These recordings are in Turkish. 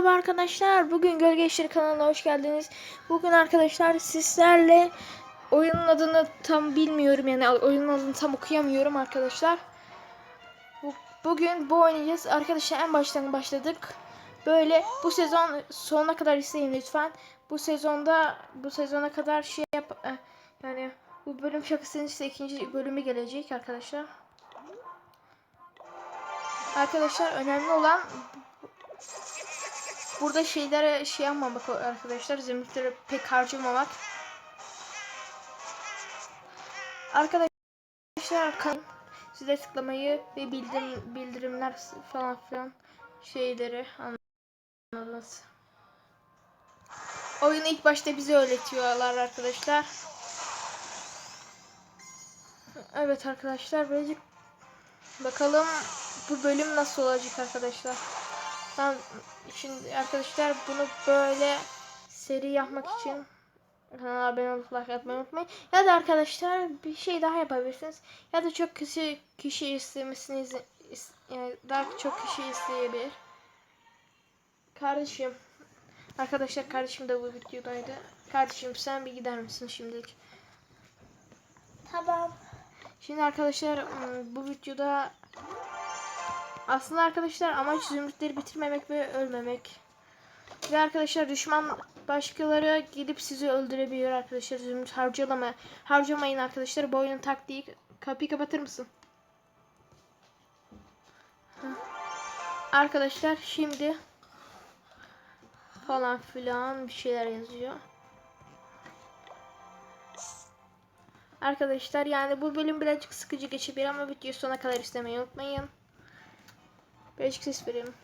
Merhaba arkadaşlar. Bugün Gölge İşleri kanalına hoş geldiniz. Bugün arkadaşlar sizlerle oyunun adını tam bilmiyorum yani oyunun adını tam okuyamıyorum arkadaşlar. Bu- Bugün bu oynayacağız. Arkadaşlar en baştan başladık. Böyle bu sezon sonuna kadar izleyin lütfen. Bu sezonda bu sezona kadar şey yap eh, yani bu bölüm şakasının ise ikinci bölümü gelecek arkadaşlar. Arkadaşlar önemli olan Burada şeylere şey yapmamak arkadaşlar. Zümrütleri pek harcamamak. Arkadaşlar size tıklamayı ve bildirim bildirimler falan filan şeyleri anladınız. Oyunu ilk başta bize öğretiyorlar arkadaşlar. Evet arkadaşlar böylece bakalım bu bölüm nasıl olacak arkadaşlar. Tamam şimdi arkadaşlar bunu böyle seri yapmak için kanala abone olup like atmayı unutmayın. Ya da arkadaşlar bir şey daha yapabilirsiniz. Ya da çok kişi kişi istemesini izle- is- yani daha çok kişi isteyebilir. Kardeşim arkadaşlar kardeşim de bu videodaydı. Kardeşim sen bir gider misin şimdilik? Tamam. Şimdi arkadaşlar ım, bu videoda aslında arkadaşlar amaç zümrütleri bitirmemek ve ölmemek. Ve arkadaşlar düşman başkaları gelip sizi öldürebiliyor arkadaşlar. Zümrüt harcalama, harcamayın arkadaşlar. Bu oyunun taktiği. Kapıyı kapatır mısın? Arkadaşlar şimdi falan filan bir şeyler yazıyor. Arkadaşlar yani bu bölüm birazcık sıkıcı geçebilir ama videoyu sona kadar izlemeyi unutmayın. Birazcık ses vereyim.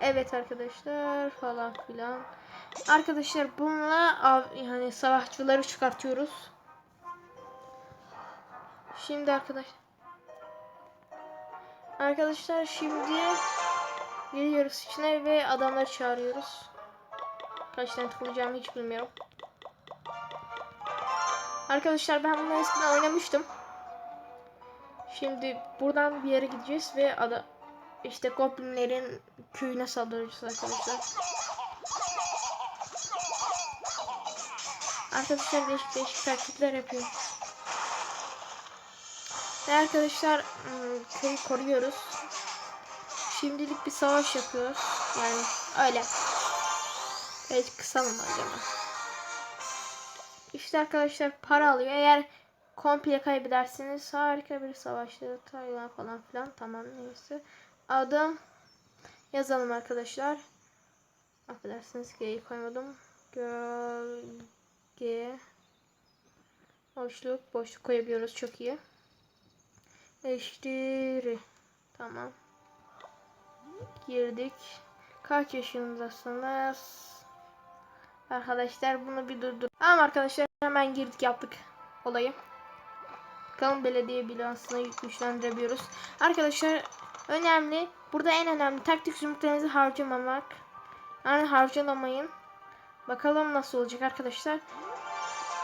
Evet arkadaşlar falan filan. Arkadaşlar bununla av, yani savaşçıları çıkartıyoruz. Şimdi arkadaş Arkadaşlar şimdi giriyoruz içine ve adamları çağırıyoruz. Kaç tane tıklayacağımı hiç bilmiyorum. Arkadaşlar ben bunu eskiden oynamıştım. Şimdi buradan bir yere gideceğiz ve ada işte goblinlerin köyüne saldıracağız arkadaşlar. Arkadaşlar değişik değişik taktikler yapıyor. Ve arkadaşlar ım, köyü koruyoruz. Şimdilik bir savaş yapıyoruz. Yani öyle. Belki kısa mı acaba? İşte arkadaşlar para alıyor. Eğer komple kaybedersiniz harika bir savaşta Tayvan falan filan tamam neyse. Adım yazalım arkadaşlar. Affedersiniz G'yi koymadım. Gölge boşluk boşluk koyabiliyoruz çok iyi. Eşittir. Tamam. Girdik. Kaç yaşındasınız? Arkadaşlar bunu bir durdur. Tamam arkadaşlar hemen girdik yaptık olayı. Bakalım belediye bilansını güçlendirebiliyoruz. Arkadaşlar önemli. Burada en önemli taktik zümrütlerinizi harcamamak. Yani harcalamayın. Bakalım nasıl olacak arkadaşlar.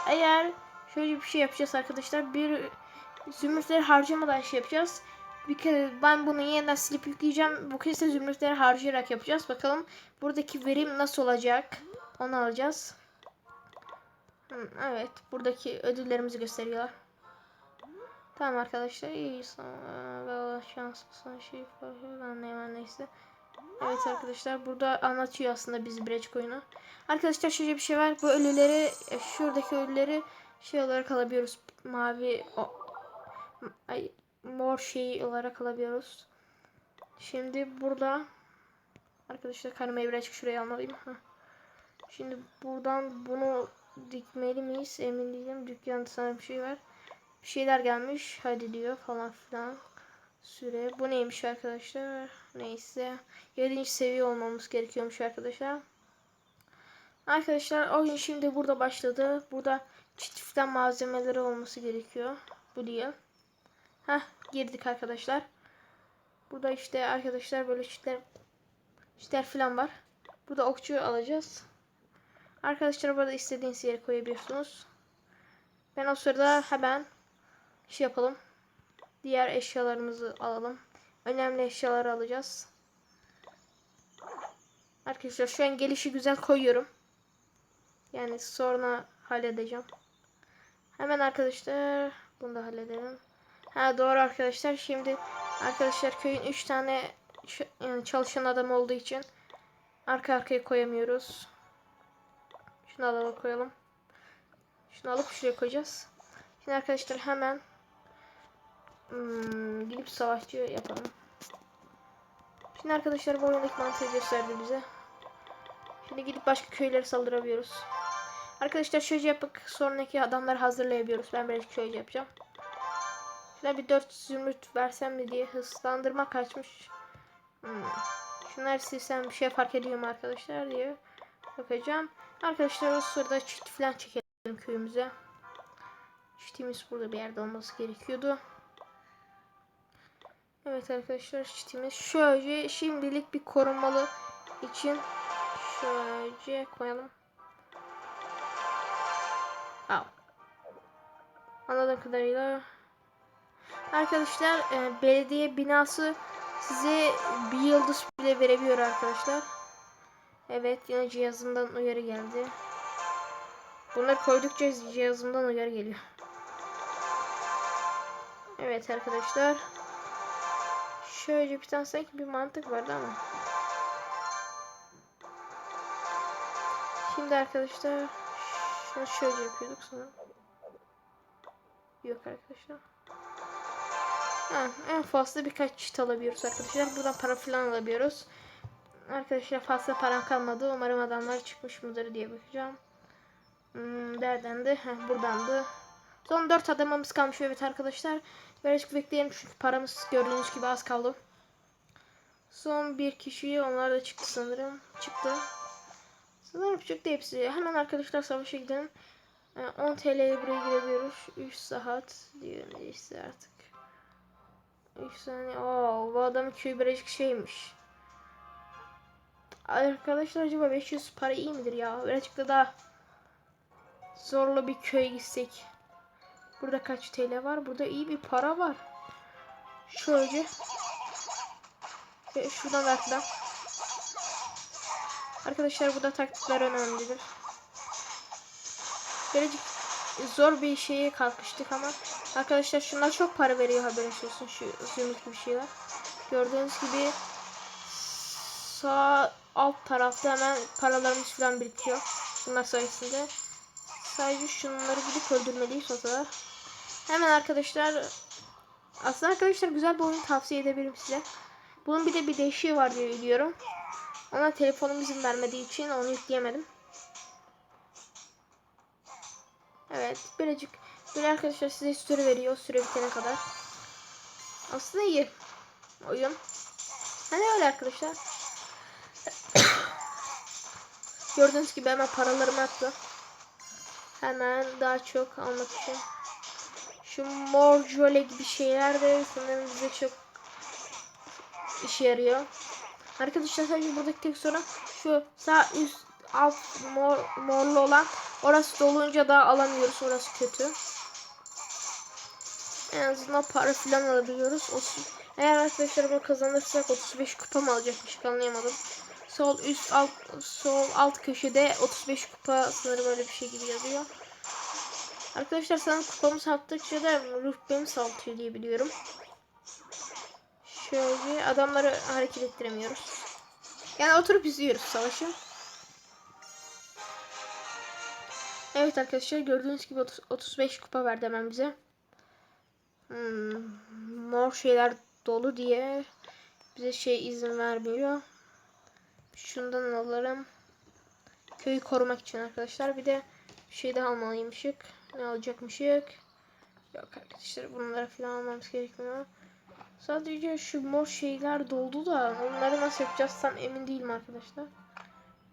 Eğer şöyle bir şey yapacağız arkadaşlar. Bir zümrütleri harcamadan şey yapacağız. Bir kere ben bunu yeniden silip yükleyeceğim. Bu kez de zümrütleri harcayarak yapacağız. Bakalım buradaki verim nasıl olacak. Onu alacağız. Evet. Buradaki ödüllerimizi gösteriyorlar. Tamam arkadaşlar. iyi ve şanslısın şey falan ne neyse. Evet arkadaşlar burada anlatıyor aslında bizi Breach oyunu. Arkadaşlar şöyle bir şey var. Bu ölüleri e, şuradaki ölüleri şey olarak alabiliyoruz. Mavi o, ay, mor şey olarak alabiliyoruz. Şimdi burada arkadaşlar kanamayı birazcık şuraya almalıyım. Şimdi buradan bunu dikmeli miyiz? Emin değilim. Dükkanda sana bir şey var. Bir şeyler gelmiş. Hadi diyor falan filan. Süre. Bu neymiş arkadaşlar? Neyse. 7. seviye olmamız gerekiyormuş arkadaşlar. Arkadaşlar oyun şimdi burada başladı. Burada çiftlikten malzemeleri olması gerekiyor. Bu diye. Heh girdik arkadaşlar. Burada işte arkadaşlar böyle çiftler çiftler falan var. Burada okçu alacağız. Arkadaşlar burada istediğiniz yere koyabiliyorsunuz. Ben o sırada hemen şey yapalım. Diğer eşyalarımızı alalım. önemli eşyaları alacağız. Arkadaşlar şu an gelişi güzel koyuyorum. Yani sonra halledeceğim. Hemen arkadaşlar bunu da halledelim. Ha doğru arkadaşlar. Şimdi arkadaşlar köyün 3 tane çalışan adam olduğu için arka arkaya koyamıyoruz. Şunu alalım koyalım. Şunu alıp şuraya koyacağız. Şimdi arkadaşlar hemen hmm, gidip savaşçı yapalım. Şimdi arkadaşlar bu oyundaki mantığı gösterdi bize. Şimdi gidip başka köylere saldırabiliyoruz. Arkadaşlar şöyle yapıp sonraki adamları hazırlayabiliyoruz. Ben biraz şöyle yapacağım. Şuna bir 4 zümrüt versem mi diye hızlandırma kaçmış. Hmm. Şunları silsem bir şey fark ediyor mu arkadaşlar diye bakacağım. Arkadaşlar o sırada çift falan çekelim köyümüze. Çiftimiz burada bir yerde olması gerekiyordu. Evet arkadaşlar çiftimiz şöyle şimdilik bir korumalı için şöyle koyalım. Al. Anladığım kadarıyla Arkadaşlar e, belediye binası size bir yıldız bile verebiliyor arkadaşlar. Evet yine cihazımdan uyarı geldi. Bunları koydukça cihazımdan uyarı geliyor. Evet arkadaşlar. Şöyle bir sanki bir mantık vardı ama. Şimdi arkadaşlar şunu şöyle yapıyorduk sanırım. Yok arkadaşlar. Ha, en fazla birkaç çit alabiliyoruz arkadaşlar. Buradan para falan alabiliyoruz. Arkadaşlar fazla param kalmadı. Umarım adamlar çıkmış mıdır diye bakacağım. Hmm, nereden de? Heh, buradandı. Son 4 adamımız kalmış evet arkadaşlar. Birazcık bekleyelim çünkü paramız gördüğünüz gibi az kaldı. Son bir kişi onlar da çıktı sanırım. Çıktı. Sanırım çıktı hepsi. Hemen arkadaşlar savaşa gidelim. Ee, 10 TL'ye buraya girebiliyoruz. 3 saat diyor neyse artık. 3 saniye. Oo, bu adamın köyü birazcık şeymiş. Arkadaşlar acaba 500 para iyi midir ya? Birazcık da daha zorlu bir köye gitsek. Burada kaç TL var? Burada iyi bir para var. Şöyle. Ve şuradan ver şuradan. Arkadaşlar burada taktikler önemlidir. Birazcık zor bir şeye kalkıştık ama arkadaşlar şunlar çok para veriyor haberiniz olsun şu zümrüt gibi şeyler. Gördüğünüz gibi sağ alt tarafta hemen paralarımız falan birikiyor. Bunlar sayesinde. Sadece şunları gidip öldürmeliyiz o. Hemen arkadaşlar aslında arkadaşlar güzel bir oyun tavsiye edebilirim size. Bunun bir de bir değişiği var diye biliyorum. Ona telefonum izin vermediği için onu yükleyemedim. Evet birazcık böyle arkadaşlar size süre veriyor süre bitene kadar. Aslında iyi oyun. Hani öyle arkadaşlar. Gördüğünüz gibi hemen paralarımı attı. Hemen daha çok almak. Şu mor jöle gibi şeyler de sanırım bize çok işe yarıyor. Arkadaşlar sadece buradaki tek sorun şu sağ üst alt mor, morlu olan orası dolunca da alamıyoruz. Orası kötü. En azından para falan alabiliyoruz. Eğer arkadaşlar bunu kazanırsak 35 kupa mı alacakmış anlayamadım. Sol üst alt sol alt köşede 35 kupa sanırım öyle bir şey gibi yazıyor. Arkadaşlar sanırım kupamız arttıkça da rütbemiz artıyor diye biliyorum. Şöyle adamları hareket ettiremiyoruz. Yani oturup izliyoruz savaşı. Evet arkadaşlar gördüğünüz gibi 30, 35 kupa verdi hemen bize. Hmm, mor şeyler dolu diye bize şey izin vermiyor. Şundan alırım. Köyü korumak için arkadaşlar. Bir de bir şey daha almalıymışık. Ne alacakmışık? Yok arkadaşlar bunları falan almamız gerekmiyor. Sadece şu mor şeyler doldu da onları nasıl yapacağız tam emin değilim arkadaşlar.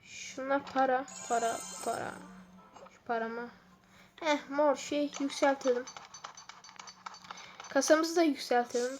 Şunlar para, para, para. Şu paramı. Heh mor şey yükseltelim. Kasamızı da yükseltelim.